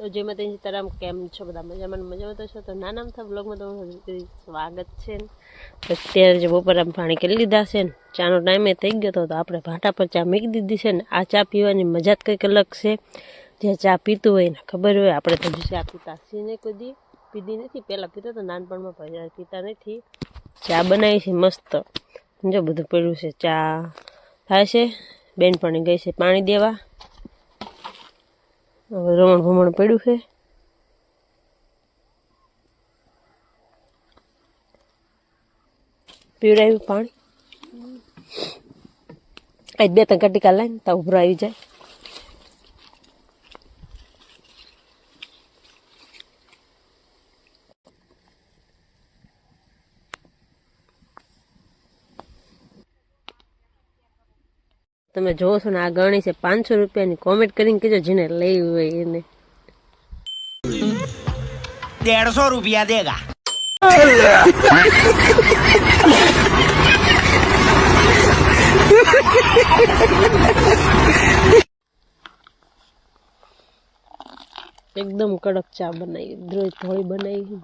તો જેમાં તેની તારા કેમ છો બધા મજામાં મજામાં તો છો? તો નાના અમથા બ્લોગમાં તમારું સ્વાગત છે અત્યારે જે બપોર આમ પાણી કરી લીધા છે ને, ચાનો ટાઈમે થઈ ગયો હતો તો આપણે ભાટા પર ચા મૂકી દીધી છે ને. આ ચા પીવાની મજા જ કંઈક અલગ છે. જે ચા પીતું હોય ને ખબર હોય, આપણે તો ચા પીતા છીએ ને કોઈ પીધી નથી, પહેલાં પીતા તો નાનપણમાં, પણ પીતા નથી. ચા બનાવી છે મસ્ત. જો બધું પડ્યું છે, ચા થાય છે. બેનપણી ગઈ છે પાણી દેવા. હવે રમણ ભમણ પડ્યું છે. પીવડાવ્યું પાણી. આજ બે ત્રણ કટિકા લઈને તા ઉભરાવી જાય. તમે જોવો છો ને આ ગણી છે પાંચસો રૂપિયાની. કોમેન્ટ કરીને કહેજો જેને લઈ હોય એને. દેડસો રૂપિયા દેગા. એકદમ કડક ચા બનાવી દ્રોઈ ધોળી બનાવી